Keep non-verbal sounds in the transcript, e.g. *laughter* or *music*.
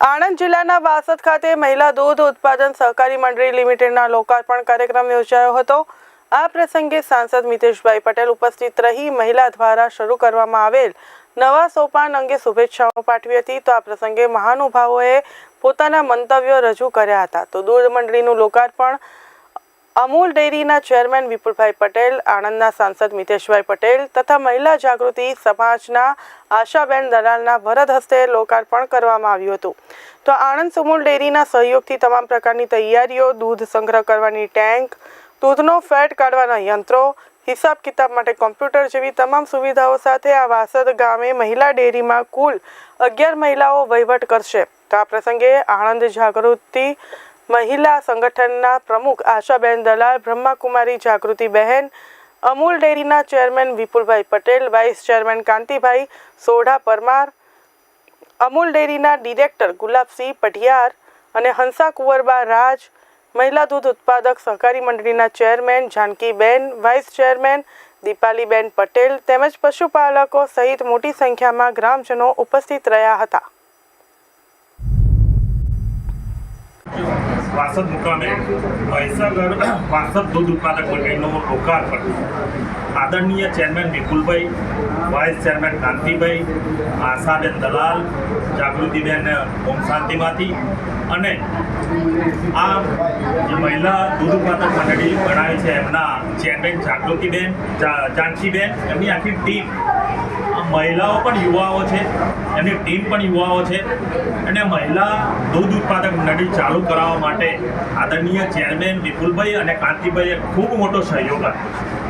આણંદ જિલ્લાના વાસદ ખાતે મહિલા દૂધ ઉત્પાદન સહકારી મંડળી લિમિટેડના લોકાર્પણ કાર્યક્રમ યોજાયો હતો. આ પ્રસંગે સાંસદ મિતેશભાઈ પટેલ ઉપસ્થિત રહી મહિલા દ્વારા શરૂ કરવામાં આવેલ નવા સોપાન અંગે શુભેચ્છાઓ પાઠવી હતી. તો આ પ્રસંગે મહાનુભાવોએ પોતાના મંતવ્યો રજૂ કર્યા હતા. તો દૂધ મંડળીનું લોકાર્પણ અમૂલ ડેરીના ચેરમેન વિપુલભાઈ પટેલ, આણંદના સાંસદ મિતેશભાઈ પટેલ તથા મહિલા જાગૃતિ સમાજના આશાબેન દલાલના વરદ હસ્તે લોકાર્પણ કરવામાં આવ્યું હતું. તો આણંદ સુમૂલ ડેરીના સહયોગથી તમામ પ્રકારની તૈયારીઓ, દૂધ સંગ્રહ કરવાની ટેન્ક, દૂધનો ફેટ કાઢવાના યંત્રો, હિસાબ કિતાબ માટે કોમ્પ્યુટર જેવી તમામ સુવિધાઓ સાથે આ વાસદ ગામે મહિલા ડેરીમાં કુલ અગિયાર મહિલાઓ વહીવટ કરશે. તો આ પ્રસંગે આણંદ જાગૃતિ મહિલા સંગઠનના પ્રમુખ આશાબેન દલાલ, બ્રહ્માકુમારી જાગૃતિ બહેન, અમૂલ ડેરીના chairman Vipulbhai Patel, vice chairman Kantibhai Sodha Parmar, Amul ડેરીના ડિરેક્ટર ગુલાબસિંહ પઢિયાર અને હંસા કુંવરબા રાજ, મહિલા દૂધ ઉત્પાદક સહકારી મંડળીના chairman Jankiben, vice chairman Dipaliben Patel તેમજ પશુપાલકો સહિત મોટી સંખ્યામાં ગ્રામજનો ઉપસ્થિત રહ્યા હતા. વાસદ મુકામે મહીસાગર *coughs* વાસદ દૂધ ઉત્પાદક મંડળીનું લોકાર્પણ. આદરણીય chairman Vipulbhai, vice chairman Kantibhai, Ashaben Dalal, Jagrutiben Om શાંતિમાંથી અને આ જે મહિલા દૂધ ઉત્પાદક મંડળી બનાવી છે, એમના ચેરમેન જાગૃતિબેન જાનકીબેન એમની આખી ટીમ. મહિલાઓ પણ યુવાઓ છે, એમની ટીમ પણ યુવાઓ છે, અને મહિલા દૂધ ઉત્પાદક મંડળી ચાલુ કરાવવા માટે આદરણીય ચેરમેન વિપુલભાઈ અને કાંતિભાઈએ ખૂબ મોટો સહયોગ આપ્યો છે.